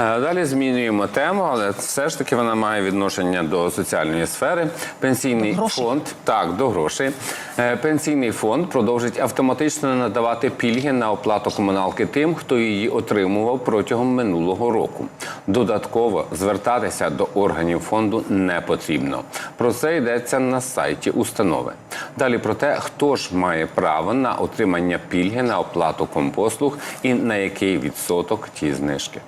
Е, Далі змінюємо тему, але все ж таки вона має відношення до соціальної сфери. Пенсійний До фонд так до грошей. Е, Пенсійний фонд продовжить автоматично надавати пільги на оплату комуналки тим, хто її отримував протягом минулого року. Додатково звертатися до органів фонду не потрібно. Про це йдеться на сайті установи. Далі про те, хто ж має право на отримання пільги на оплату компослуг і на який відсоток ті знижки.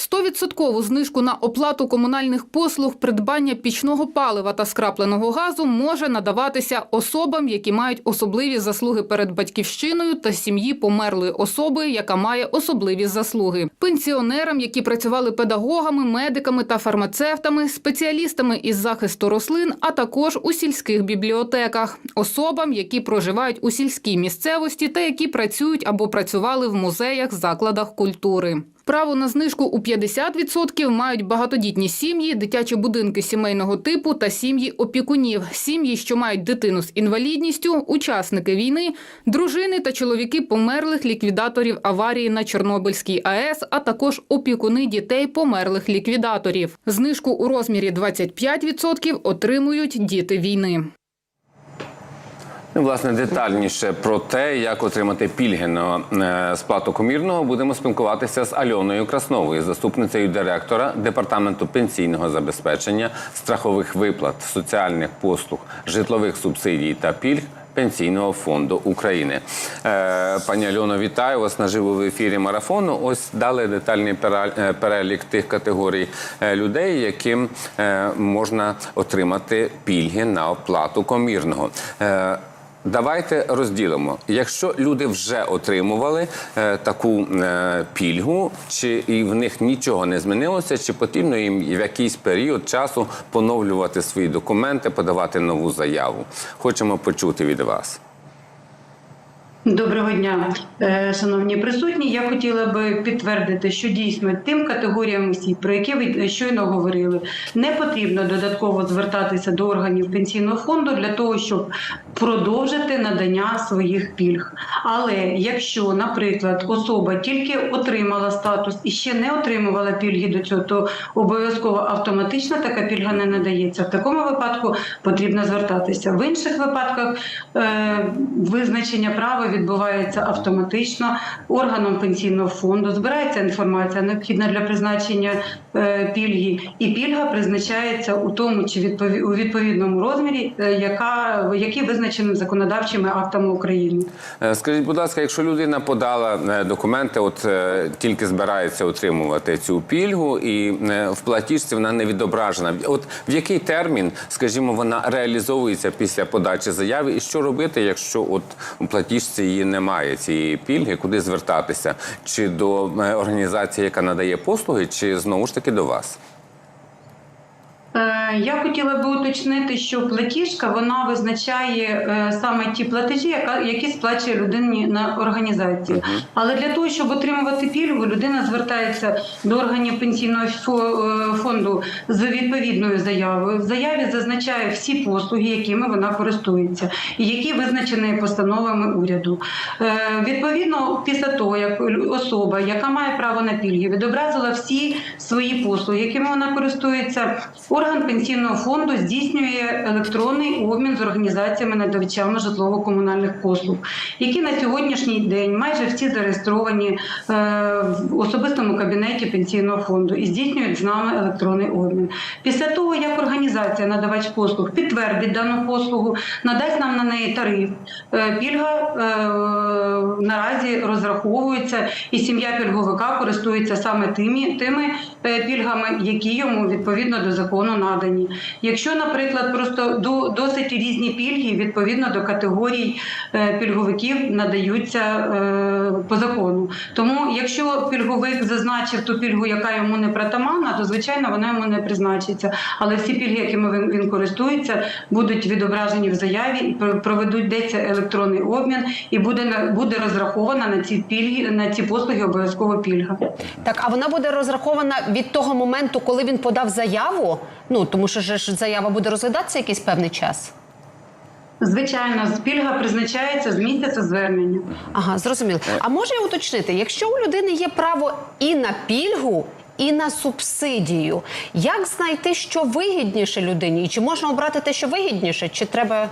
100% знижку на оплату комунальних послуг, придбання пічного палива та скрапленого газу може надаватися особам, які мають особливі заслуги перед батьківщиною та сім'ї померлої особи, яка має особливі заслуги, пенсіонерам, які працювали педагогами, медиками та фармацевтами, спеціалістами із захисту рослин, а також у сільських бібліотеках, особам, які проживають у сільській місцевості та які працюють або працювали в музеях, закладах культури. Право на знижку у 50% мають багатодітні сім'ї, дитячі будинки сімейного типу та сім'ї опікунів, сім'ї, що мають дитину з інвалідністю, учасники війни, дружини та чоловіки померлих ліквідаторів аварії на Чорнобильській АЕС, а також опікуни дітей померлих ліквідаторів. Знижку у розмірі 25% отримують діти війни. Ну, власне, детальніше про те, як отримати пільги на е, сплату комірного, будемо спілкуватися з Альоною Красновою, заступницею директора департаменту пенсійного забезпечення, страхових виплат, соціальних послуг, житлових субсидій та пільг. Пенсійного фонду України. Е, пані Альоно, вітаю вас наживо в ефірі марафону. Ось дали детальний е, перелік тих категорій людей, яким можна отримати пільги на оплату комірного. Давайте розділимо. Якщо люди вже отримували е, таку е, пільгу, чи і в них нічого не змінилося, чи потрібно їм в якийсь період часу поновлювати свої документи, подавати нову заяву? Хочемо почути від вас. Доброго дня, е, шановні присутні. Я хотіла би підтвердити, що дійсно тим категоріям осіб, про які ви щойно говорили, не потрібно додатково звертатися до органів пенсійного фонду для того, щоб продовжити надання своїх пільг. Але якщо, наприклад, особа тільки отримала статус і ще не отримувала пільги до цього, то обов'язково автоматично така пільга не надається. В такому випадку потрібно звертатися. В інших випадках е, визначення права відбувається автоматично органом пенсійного фонду. Збирається інформація, необхідна для призначення е, пільги, і пільга призначається у тому чи відпові- у відповідному розмірі, е, яка який визначений законодавчими актами України. Е, Скажіть, будь ласка, якщо людина подала документи, от тільки збирається отримувати цю пільгу, і в платіжці вона не відображена. От в який термін, скажімо, вона реалізовується після подачі заяви, і що робити, якщо от у платіжці її немає цієї пільги, куди звертатися? Чи до е, організації, яка надає послуги, чи знову ж таки до вас? Е, Я хотіла би уточнити, що платіжка вона визначає е, саме ті платежі, які сплачує людині на організацію. Але для того, щоб отримувати пільгу, людина звертається до органів пенсійного е, фонду з відповідною заявою. В заяві зазначає всі послуги, якими вона користується, і які визначені постановами уряду. Відповідно, після того, як особа, яка має право на пільги, відобразила всі свої послуги, якими вона користується, орган пенсійного фонду здійснює електронний обмін з організаціями надавачами житлово-комунальних послуг, які на сьогоднішній день майже всі зареєстровані е, в особистому кабінеті пенсійного фонду і здійснюють з нами електронний обмін. Після того, як організація надавач послуг підтвердить дану послугу, надасть нам на неї тариф. е, Пільга е, наразі розраховується, і сім'я пільговика користується саме тими, тими пільгами, які йому відповідно до закону надані. Якщо, наприклад, просто до досить різні пільги відповідно до категорій е, пільговиків надаються е, по закону. Тому, якщо пільговик зазначив ту пільгу, яка йому не притаманна, то звичайно вона йому не призначиться. Але всі пільги, якими він, користується, будуть відображені в заяві і проведуть деться електронний обмін, і буде буде розрахована на ці пільги, на ці послуги обов'язково пільга. Так, а вона буде розрахована від того моменту, коли він подав заяву. Ну тому що ж заява буде розглядатися якийсь певний час. Звичайно, пільга призначається з місяця звернення. Ага, зрозуміло. А може я уточнити, якщо у людини є право і на пільгу, і на субсидію, як знайти, що вигідніше людині? І чи можна обрати те, що вигідніше, чи треба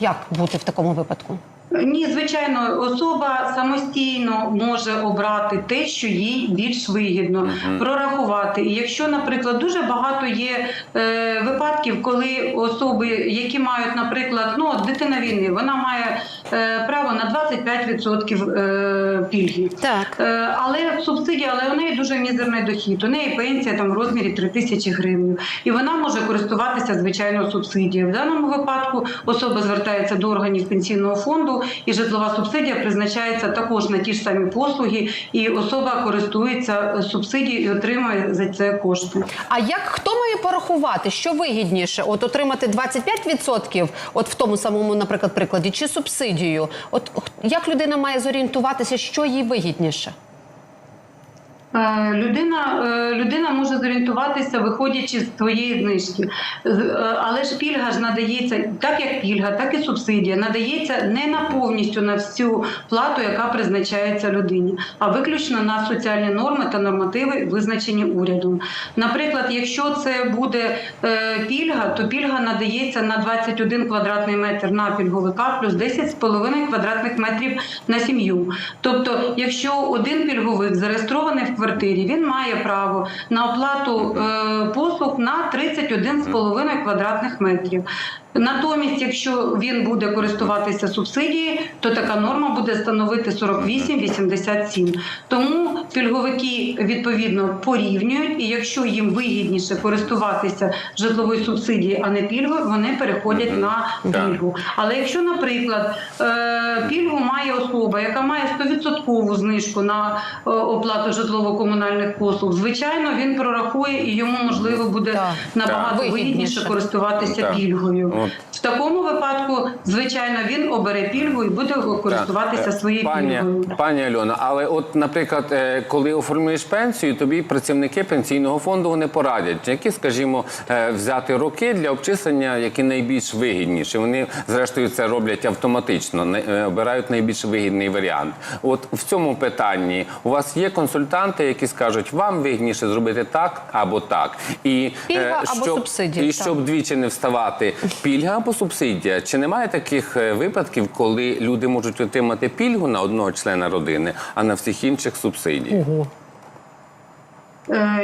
як бути в такому випадку? Ні, звичайно, особа самостійно може обрати те, що їй більш вигідно, прорахувати. І якщо, наприклад, дуже багато є е, випадків, коли особи, які мають, наприклад, ну от дитина війни, вона має е, право на 25% е, пільги. Так. Е, але субсидія, але у неї дуже мізерний дохід. У неї пенсія там в розмірі 3 тисячі гривень. І вона може користуватися звичайно субсидією. В даному випадку особа звертається до органів пенсійного фонду, і житлова субсидія призначається також на ті ж самі послуги, і особа користується е, субсидією і отримує за це кошти. А як хто має порахувати, що вигідніше? От отримати 25%, от в тому самому, наприклад, прикладі, чи субсидію? От як людина має зорієнтуватися, що їй вигідніше? Е, Людина, е, людина може зорієнтуватися, виходячи з твоєї знижки. Е, Але ж пільга ж надається, так як пільга, так і субсидія, надається не на повністю на всю плату, яка призначається людині, а виключно на соціальні норми та нормативи, визначені урядом. Наприклад, якщо це буде пільга, то пільга надається на 21 квадратний метр на пільговика, плюс 10,5 квадратних метрів на сім'ю. Тобто, якщо один пільговик зареєстрований в квартирі, він має право на оплату е, послуг на 31,5 квадратних метрів. Натомість, якщо він буде користуватися субсидією, то така норма буде становити 48,87. Тому пільговики відповідно порівнюють, і якщо їм вигідніше користуватися житловою субсидією, а не пільгою, вони переходять на пільгу. Але якщо, наприклад, е, пільгу має особа, яка має 100% знижку на е, оплату житлово-комунальних послуг, звичайно, він прорахує і йому можливо буде набагато вигідніше Вигідніше. користуватися пільгою. От. В такому випадку, звичайно, він обере пільгу і буде користуватися Так, е, своєю пані, пільгою. Пані Альона, але от, наприклад, е, коли оформлюєш пенсію, тобі працівники пенсійного фонду вони порадять, які, скажімо, е, взяти роки для обчислення, які найбільш вигідніші. Вони, зрештою, це роблять автоматично, не- обирають найбільш вигідний варіант. От в цьому питанні у вас є консультанти, які скажуть, вам вигідніше зробити так або так. І, Пільга або щоб, субсидія, І так. щоб двічі не вставати, пільга або субсидія. Чи немає таких е, випадків, коли люди можуть отримати пільгу на одного члена родини, а на всіх інших субсидії? Е,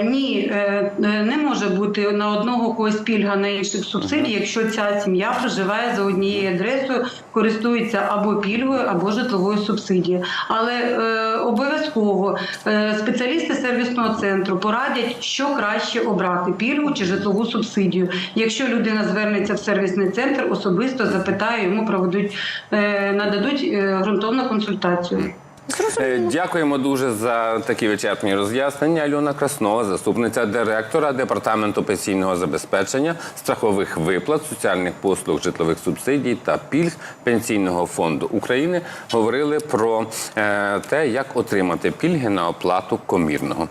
ні, е, е, не може бути на одного когось пільга на інших субсидій, якщо ця сім'я проживає за однією адресою, користується або пільгою, або житловою субсидією. Але е, обов'язково е, спеціалісти сервісного центру порадять, що краще обрати пільгу чи житлову субсидію. Якщо людина звернеться в сервісний центр, особисто запитає, йому проведуть е, нададуть е, ґрунтовну консультацію. Е, Дякуємо дуже за такі вичерпні роз'яснення. Альона Краснова, заступниця директора департаменту пенсійного забезпечення, страхових виплат, соціальних послуг, житлових субсидій та пільг пенсійного фонду України, говорили про е, те, як отримати пільги на оплату комірного.